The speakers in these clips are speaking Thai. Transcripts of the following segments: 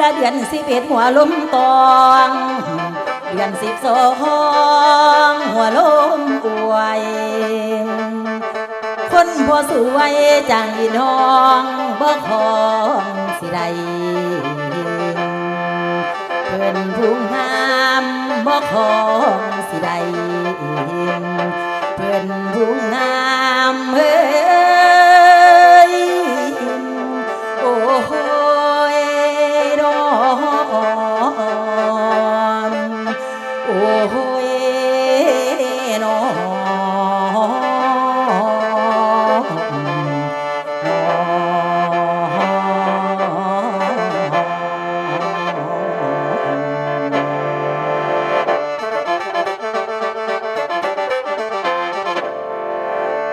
และเดือนสิบเอ็ดหัวลมตอง เดือนสิบสองหัวลมอวย คนพอสวยจังอีน้องบ่ของสิใดเพิ่นผู้งามบ่ของสิใดเพิ่นผู้งาม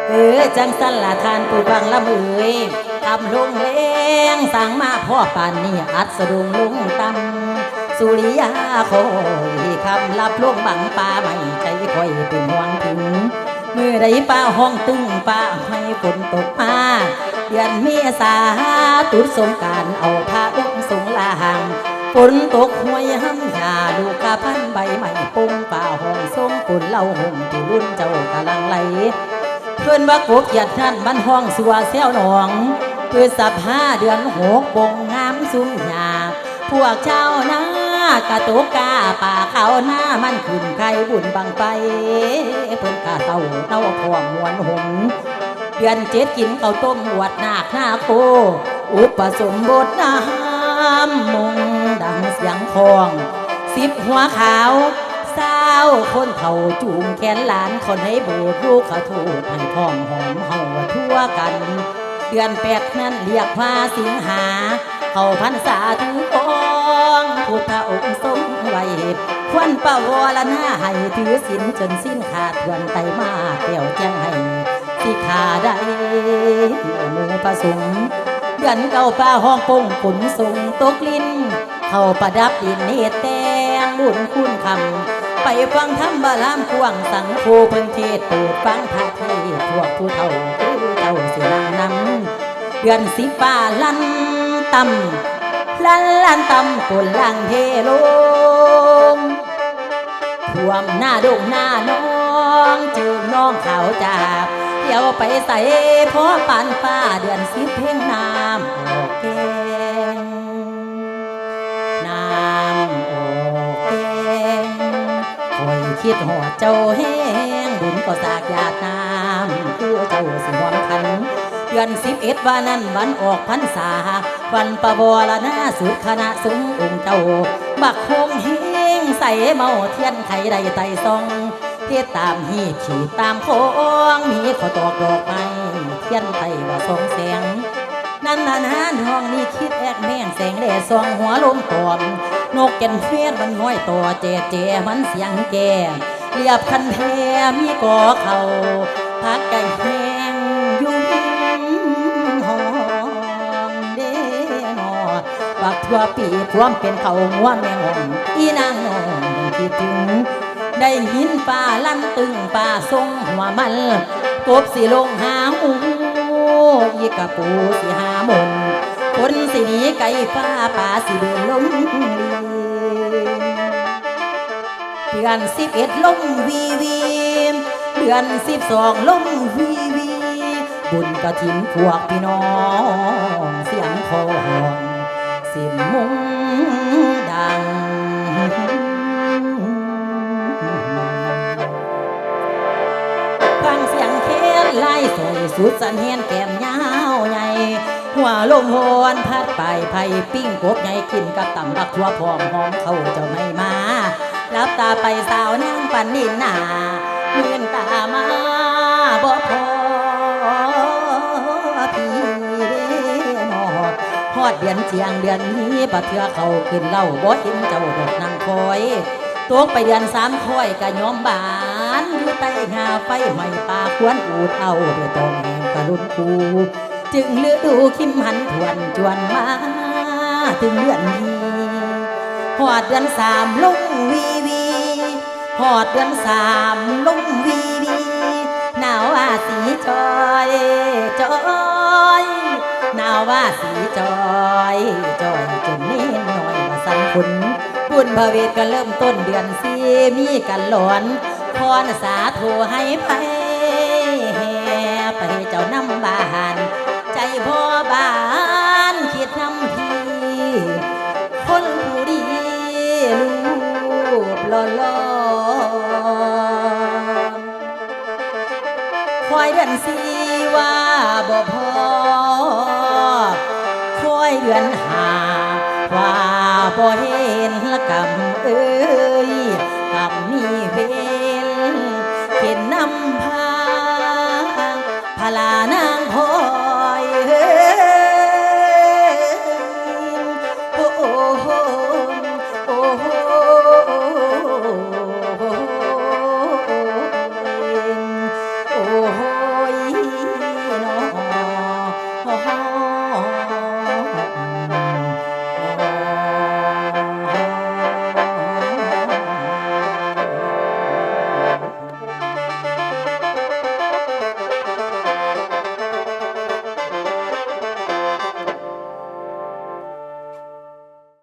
เออจังสันละทานผู้ฟังละมือยทำลงเลงสั่งมาพ่อปานนี่อัดสะดุงลุงตำสุริยาคอยคำลับลงบังป่าไม่ใจคอยเป็นห่วงถึงมือใดป้าห้องตึงป้าให้ฝนตกมาเดือนเมษาตุดสงการเอาผ้าอุ้มสงลางฝนตกห้วยห้ำยาลูกกะพันใบไม้ปุงป่าห้องทรงปุ่นเล่าห่มที่รุ่นเจ้ากำลังไหล เพื่อนว่ากบหยัดนั่นมันห้องสัวเซวหนองเพื่อสับห้าเดือนหกบงงามซุ้มหยาพวกเจ้าหน้ากะตุกกาป่าเขาหน้ามันขึ้นไข่บุญบังไป เพิ่นกาเต้าเต้าพวงมวนหงเดือนเจ็ดกินข้าวต้มบวดนาคหน้าโคอุปสมบทน้ำมงดังเสียงคอง สิบหัวขาวาคนเฒ่าจูงแขนหลานคนให้โบสถ์ลูกเขาถูกให้ทองหอมเฮาทั่วกัน เดือนแปดนั้นเรียกว่าสิงหา เข้าพรรษาถือกองพุทธองค์ทรงไว้ควันปะวรณาให้ถือศีลจนสิ้นขาดทวนไตมาเกี่ยวแจ้งให้สิขาได้หมูผสมเดือนเก่าป้าห้องปงฝนทรงตกลิ้น เข้าประดับดินเนตแตงบุญคุณคำ ไปฟังธรรมบารามกวางสังโฆเพิ่นเทศโปรดฟังพระเทศพวกผู้เฒ่าผู้เฒ่าสินางนำเดือนสิป้าลันตำลันลันตำกนลังเทลงท่วมหน้าดงหน้าน้องจึงน้องเขาจากเดี๋ยวไปใส่พ่อปานฟ้าเดือนสิบเพ่งน้ำออกแคิดหอดเจ้าแห้งบุญก็สากยาดน้ำคือเจ้าสิหวงคันเดือนสิบเอ็ดวันนั้นวันออกพรรษา วันประบรณาสุดคณะสงองค์เจ้า บักคงเฮงใส่เมาเทียนไข่ใดไตซองเทศตามฮีขีดตามโค้งมีขอตอกดอกไม้เทียนไข่ว่าสองแสง นั่นนานานห้องนี้คิดแอกแม่งแสงแดดซองหัวลมตอม นกแก่นเฟียนมันห้อยต่อเจเจมันเสียงแก่เรียบคันแพมีก่อเขาพักไก่แห้งยู่หิมหอมเด้นอบักทั่วปีความเป็นเขาหัวแมงอ่อนอีนางนองคิดถึง ได้ยินป่าลั่นตึงป่าทรงหัวมันกบสิลงหาอูอีกะปูสิหามน คนสิหนีไก่ฟ้าป่าสิเดินลงลีเดือนสิบเอ็ดลมวีวีเดือนสิบสองลมวีวี บุญกระถิ่นพวกพี่น้อง สุดสันเฮียนแก้มยาวใหญ่หัวลมโหนพัดไปไผ่ปิ้งกบใหญ่กินกับตำบักทั่วพร้อมหอมเข้าเจ้าไม่มารับตาไปสาวนางปันนินนาเมื่อนตามาบ่พอพี่เด้นอฮอดเดือนเจียงเดือนนี้ปะเทือเขาขึ้นเล่าบ่เห็นเจ้าดอกนางคอย ตกไปเดือนสามค่อยกะยอมบานอยู่ใต้หาไฟไหม้ปาควรอูดเอาเดือดตองแหงกะรุนคูจึงฤดูคิมหันทวนจวนมาถึงเดือนนี้หอดเดือนสามลงวีวีหอดเดือนสามลงวีวีหนาวว่าสีจอยจอยหนาวว่าสีจอยจอยจนเน้นหน่อยว่าสั่นคุณ บุญพระเวทก็เริ่มต้นเดือนสีมีกันหลอนพรสาธุให้ไปแห่ไปเจ้านำบานใจพ่อบานคิดนำพี่คนผู้ดีรูปหล่อหล่อคอยเดือนสีว่าบ่พอคอยเดือนห บ่เห็นละกำเอ้ยกำมีเวนเห็นนำพาพลานะ